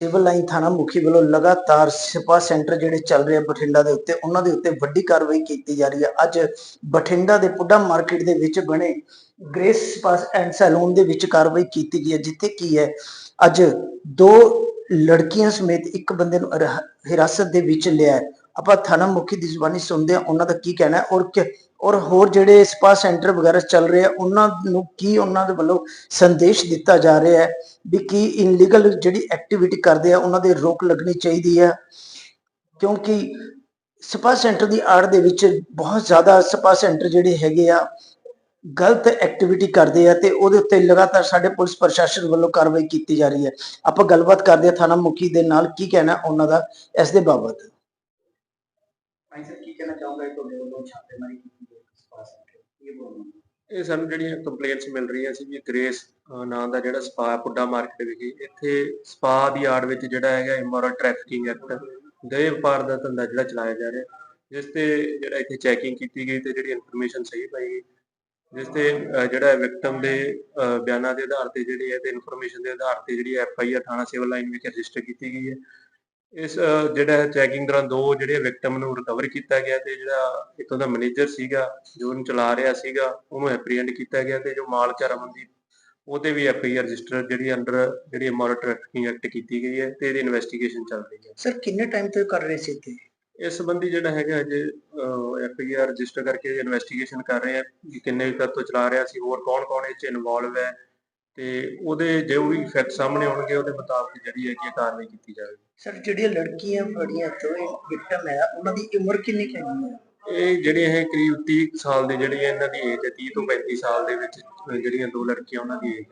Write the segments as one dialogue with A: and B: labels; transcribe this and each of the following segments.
A: Civil line ਥਾਣਾ ਮੁਖੀ ਵੱਲੋਂ ਲਗਾਤਾਰ ਸਪਾ ਸੈਂਟਰ ਜਿਹੜੇ ਚੱਲ ਰਹੇ ਬਠਿੰਡਾ ਦੇ ਉੱਤੇ, ਉਹਨਾਂ ਦੇ ਉੱਤੇ ਵੱਡੀ ਕਾਰਵਾਈ ਕੀਤੀ ਜਾ ਰਹੀ ਹੈ ਅੱਜ ਬਠਿੰਡਾ ਦੇ ਪੁੱਡਾ ਮਾਰਕੀਟ ਦੇ ਵਿੱਚ ਬਣੇ ਗ੍ਰੇਸ ਸਪਾ ਐਂਡ ਸੈਲੂਨ ਦੇ ਵਿੱਚ ਕਾਰਵਾਈ ਕੀਤੀ ਗਈ ਹੈ ਜਿੱਥੇ ਕੀ ਹੈ, ਅੱਜ ਦੋ ਲੜਕੀਆਂ ਸਮੇਤ ਇੱਕ ਬੰਦੇ ਨੂੰ ਹਿਰਾਸਤ ਦੇ ਵਿੱਚ ਲਿਆ ਆਪਾਂ ਥਾਣਾ ਮੁਖੀ ਦੀ ਜ਼ੁਬਾਨੀ ਸੁਣਦੇ ਹਾਂ, ਉਹਨਾਂ ਦਾ ਕੀ ਕਹਿਣਾ ਹੈ ਔਰ ਔਰ ਹੋਰ ਜਿਹੜੇ ਸਪਾ ਸੈਂਟਰ ਵਗੈਰਾ ਚੱਲ ਰਹੇ ਆ, ਉਹਨਾਂ ਨੂੰ ਕੀ ਉਹਨਾਂ ਦੇ ਵੱਲੋਂ ਸੰਦੇਸ਼ ਦਿੱਤਾ ਜਾ ਰਿਹਾ ਹੈ ਵੀ ਕੀ ਇਨਲੀਗਲ ਜਿਹੜੀ ਐਕਟੀਵਿਟੀ ਕਰਦੇ ਆ, ਉਹਨਾਂ ਦੇ ਰੋਕ ਲੱਗਣੀ ਚਾਹੀਦੀ ਹੈ ਕਿਉਂਕਿ ਸਪਾ ਸੈਂਟਰ ਦੀ ਆੜ ਦੇ ਵਿੱਚ ਬਹੁਤ ਜ਼ਿਆਦਾ ਸਪਾ ਸੈਂਟਰ ਜਿਹੜੇ ਹੈਗੇ ਆ, ਗਲਤ ਐਕਟੀਵਿਟੀ ਕਰਦੇ ਆ ਤੇ ਉਹਦੇ ਉੱਤੇ ਲਗਾਤਾਰ ਸਾਡੇ ਪੁਲਿਸ ਪ੍ਰਸ਼ਾਸਨ ਵੱਲੋਂ ਕਾਰਵਾਈ ਕੀਤੀ ਜਾ ਰਹੀ ਹੈ। ਆਪਾਂ ਗੱਲਬਾਤ ਕਰਦੇ ਆ ਥਾਣਾ ਮੁਖੀ ਦੇ ਨਾਲ, ਕੀ ਕਹਿਣਾ ਉਹਨਾਂ ਦਾ ਇਸ ਦੇ ਬਾਬਤ? ਭਾਈ ਸਰ ਕੀ ਕਹਿਣਾ ਚਾਹੋਗੇ ਤੁਹਾਡੇ ਵੱਲੋਂ ਛਾਪੇਮਾਰੀ ਕੀਤੀ ਗਈ ਸਪਾ ਸੈਂਟਰ ਇਹ
B: ਸਾਨੂੰ ਜਿਹੜੀਆਂ ਕੰਪਲੇਂਟਸ ਮਿਲ ਰਹੀਆਂ ਸੀ ਵੀ ਗ੍ਰੇਸ ਨਾਂ ਦਾ ਜਿਹੜਾ ਸਪਾ, ਪੁੱਡਾ ਮਾਰਕੀਟ ਵਿਖੇ ਇੱਥੇ ਸਪਾ ਦੀ ਆੜ ਵਿੱਚ ਜਿਹੜਾ ਹੈਗਾ ਇਮੋਰਲ ਟ੍ਰੈਫਿਕਿੰਗ ਐਕਟ ਦੇ ਵਪਾਰ ਦਾ ਧੰਦਾ ਜਿਹੜਾ ਚਲਾਇਆ ਜਾ ਰਿਹਾ। ਜਿਸ ਤੇ ਜਿਹੜਾ ਇੱਥੇ ਚੈਕਿੰਗ ਕੀਤੀ ਗਈ ਤੇ ਜਿਹੜੀ ਇਨਫੋਰਮੇਸ਼ਨ ਸਹੀ ਪਾਈ ਗਈ, ਜਿਸ ਤੇ ਜਿਹੜਾ ਵਿਕਟਮ ਦੇ ਬਿਆਨਾਂ ਦੇ ਆਧਾਰ ਤੇ ਜਿਹੜੀ ਹੈ ਤੇ ਇਨਫੋਰਮੇਸ਼ਨ ਦੇ ਆਧਾਰ ਤੇ ਜਿਹੜੀ ਐਫ ਆਈ ਆਰ ਥਾਣਾ ਸਿਵਲ ਲਾਈਨ ਵਿਖੇ ਰਜਿਸਟਰ ਕੀਤੀ ਗਈ ਹੈ। ਇਸ ਜਿਹੜਾ ਚੈਕਿੰਗ ਦੌਰਾਨ ਦੋ ਜਿਹੜੇ ਵਿਕਟਮ ਨੂੰ ਰਿਕਵਰ ਕੀਤਾ ਗਿਆ ਤੇ ਜਿਹੜਾ ਇੱਕ ਉਹਦਾ ਮੈਨੇਜਰ ਸੀਗਾ ਜੋ ਉਹਨੂੰ ਚਲਾ ਰਿਹਾ ਸੀਗਾ ਉਹਨੂੰ ਐਪਰੀਹੈਂਡ ਕੀਤਾ ਗਿਆ ਤੇ ਜੋ ਮਾਲਕ ਰਮਨਦੀਪ ਉਹਦੇ ਵੀ ਐਫ ਆਈ ਆਰ ਰਜਿਸਟਰ ਜਿਹੜੀ ਅੰਡਰ ਜਿਹੜੀ ਟ੍ਰੈਫਿਕਿੰਗ ਐਕਟ ਕੀਤੀ ਗਈ ਹੈ ਤੇ ਇਹਦੀ ਇਨਵੈਸਟੀਗੇਸ਼ਨ ਚੱਲ ਰਹੀ ਹੈ।
A: ਸਰ ਕਿੰਨੇ ਟਾਈਮ ਤੋਂ ਕਰ ਰਹੇ ਸੀ ਇੱਥੇ?
B: ਇਸ ਸੰਬੰਧੀ ਜਿਹੜਾ ਹੈਗਾ ਅਜੇ ਐਫ ਆਈ ਆਰ ਰਜਿਸਟਰ ਕਰਕੇ ਇਨਵੈਸਟੀਗੇਸ਼ਨ ਕਰ ਰਹੇ ਆ ਕਿ ਕਿੰਨੇ ਕਦ ਤੋਂ ਚਲਾ ਰਿਹਾ ਸੀ ਹੋਰ ਕੌਣ ਕੌਣ ਇਹ ਚ ਇਨਵੋਲਵ ਹੈ ਤੇ ਉਹਦੇ ਜੋ ਵੀ ਫੈਕਟ ਸਾਹਮਣੇ ਆਉਣਗੇ ਉਹਦੇ ਮੁਤਾਬਕ ਜਿਹੜੀ ਹੈ ਕਿ ਕਾਰਵਾਈ ਕੀਤੀ ਜਾਵੇਗੀ।
A: ਸਰ ਜਿਹੜੀਆਂ ਲੜਕੀਆਂ ਬੜੀਆਂ ਜੋ ਵਿਕਟਮ ਹੈ ਉਹਨਾਂ ਦੀ ਉਮਰ ਕਿੰਨੀ ਕੁ ਹੈਗੀ ਹੈ?
B: ਇਹ ਜਿਹੜੀਆਂ ਇਹ ਕਰੀਬ 30 ਕੁ ਸਾਲ ਦੇ ਜਿਹੜੇ ਇਹਨਾਂ ਦੀ ਏਜ ਹੈ 30 ਤੋਂ 35 ਸਾਲ ਦੇ ਵਿੱਚ ਜਿਹੜੀਆਂ ਦੋ ਲੜਕੀਆਂ ਉਹਨਾਂ ਦੀ ਏਜ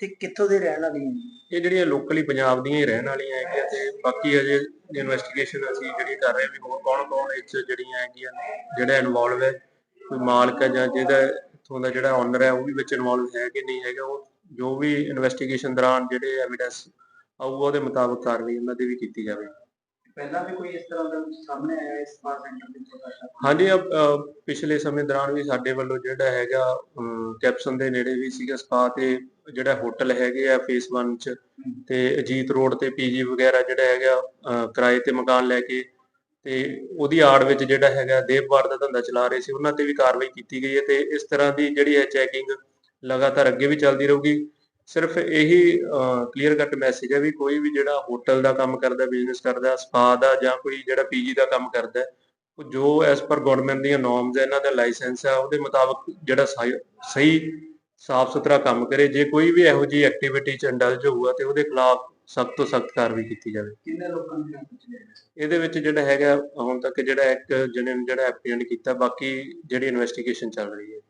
A: ਤੇ ਕਿੱਥੋਂ ਦੇ ਰਹਿਣ ਵਾਲੀਆਂ?
B: ਇਹ ਜਿਹੜੀਆਂ ਲੋਕਲੀ ਪੰਜਾਬ ਦੀਆਂ ਹੀ ਰਹਿਣ ਵਾਲੀਆਂ ਹੈਗੀਆਂ ਤੇ ਬਾਕੀ ਅਜੇ ਇਨਵੈਸਟੀਗੇਸ਼ਨ ਅਸੀਂ ਜਿਹੜੀ ਕਰ ਰਹੇ ਹਾਂ ਵੀ ਹੋਰ ਕੌਣ ਕੌਣ ਇਹ 'ਚ ਜਿਹੜੀਆਂ ਹੈਗੀਆਂ ਜਿਹੜਾ ਇਨਵੋਲਵ ਹੈ ਕੋਈ ਮਾਲਕ ਹੈ ਜਾਂ ਜਿਹਦਾ ਇੱਥੋਂ ਦਾ ਜਿਹੜਾ ਓਨਰ ਹੈ ਉਹ ਵੀ ਵਿੱਚ ਇਨਵੋਲਵ ਹੈ ਕਿ ਨਹੀਂ ਹੈਗਾ ਉਹ ਜੋ ਵੀ ਇਨਵੈਸਟੀਗੇਸ਼ਨ ਦੌਰਾਨ ਜਿਹੜੇ ਐਵੀਡੈਂਸ ਆਊਗਾ ਉਹਦੇ ਮੁਤਾਬਕ ਕਾਰਵਾਈ ਉਹਨਾਂ ਦੀ ਵੀ ਕੀਤੀ ਜਾਵੇ।
A: ਪਹਿਲਾਂ ਵੀ ਕੋਈ ਇਸ ਤਰ੍ਹਾਂ ਦਾ ਸਾਹਮਣੇ ਆਇਆ ਇਸ ਸਪਾ ਸੈਂਟਰ ਦੇ ਉੱਤੇ
B: ਹਾਂਜੀ ਪਿਛਲੇ ਸਮੇਂ ਦੌਰਾਨ ਵੀ ਸਾਡੇ ਵੱਲੋਂ ਜਿਹੜਾ ਹੈਗਾ ਕੈਪਸਨ ਦੇ ਨੇੜੇ ਵੀ ਸੀਗਾ ਸਪਾ ਤੇ ਜਿਹੜਾ ਹੋਟਲ ਹੈਗੇ ਆ ਫੇਸ 1 ਚ ਤੇ ਅਜੀਤ ਰੋਡ ਤੇ ਪੀਜੀ ਵਗੈਰਾ ਜਿਹੜਾ ਹੈਗਾ ਕਿਰਾਏ ਤੇ ਮਕਾਨ ਲੈ ਕੇ ਤੇ ਉਹਦੀ ਆੜ ਵਿੱਚ ਜਿਹੜਾ ਹੈਗਾ ਦੇਵਵਾਰ ਦਾ ਧੰਦਾ ਚਲਾ ਰਹੇ ਸੀ ਉਹਨਾਂ ਤੇ ਵੀ ਕਾਰਵਾਈ ਕੀਤੀ ਗਈ ਹੈ ਤੇ ਇਸ ਤਰ੍ਹਾਂ ਦੀ ਜਿਹੜੀ ਹੈ ਚੈਕਿੰਗ ਲਗਾਤਾਰ ਅੱਗੇ ਵੀ ਚੱਲਦੀ ਰਹੂਗੀ। ਸਿਰਫ ਇਹੀ ਕਲੀਅਰ ਕੱਟ ਮੈਸੇਜ ਹੈ ਵੀ ਕੋਈ ਵੀ ਜਿਹੜਾ ਹੋਟਲ ਦਾ ਕੰਮ ਕਰਦਾ ਬਿਜ਼ਨਸ ਕਰਦਾ ਸਪਾ ਦਾ ਜਾਂ ਕੋਈ ਜਿਹੜਾ ਪੀਜੀ ਦਾ ਕੰਮ ਕਰਦਾ ਉਹ ਜੋ ਐਸ ਪਰ ਗਵਰਨਮੈਂਟ ਦੀਆਂ ਨੋਰਮਸ ਹੈ ਇਹਨਾਂ ਦਾ ਲਾਇਸੈਂਸ ਹੈ ਉਹਦੇ ਮੁਤਾਬਕ ਜਿਹੜਾ ਸਹੀ- ਸਾਫ਼ ਸੁਥਰਾ ਕੰਮ ਕਰੇ ਜੇ ਕੋਈ ਵੀ ਇਹੋ ਜਿਹੀ ਐਕਟੀਵਿਟੀ ਚ ਇੰਡਲਜ ਹੋਊਗਾ ਤੇ ਉਹਦੇ ਖਿਲਾਫ ਸਖਤ ਤੋਂ ਸਖਤ ਕਾਰਵਾਈ ਕੀਤੀ ਜਾਵੇ।
A: ਕਿੰਨੇ ਲੋਕਾਂ ਨੂੰ
B: ਇਹਦੇ ਵਿੱਚ ਜਿਹੜਾ ਹੈਗਾ ਹੁਣ ਤੱਕ ਜਿਹੜਾ ਇੱਕ ਜਣੇ ਨੂੰ ਜਿਹੜਾ ਐਪਰੀਹੈਂਡ ਕੀਤਾ ਬਾਕੀ ਜਿਹੜੀ ਇਨਵੈਸਟੀਗੇਸ਼ਨ ਚੱਲ ਰਹੀ ਹੈ।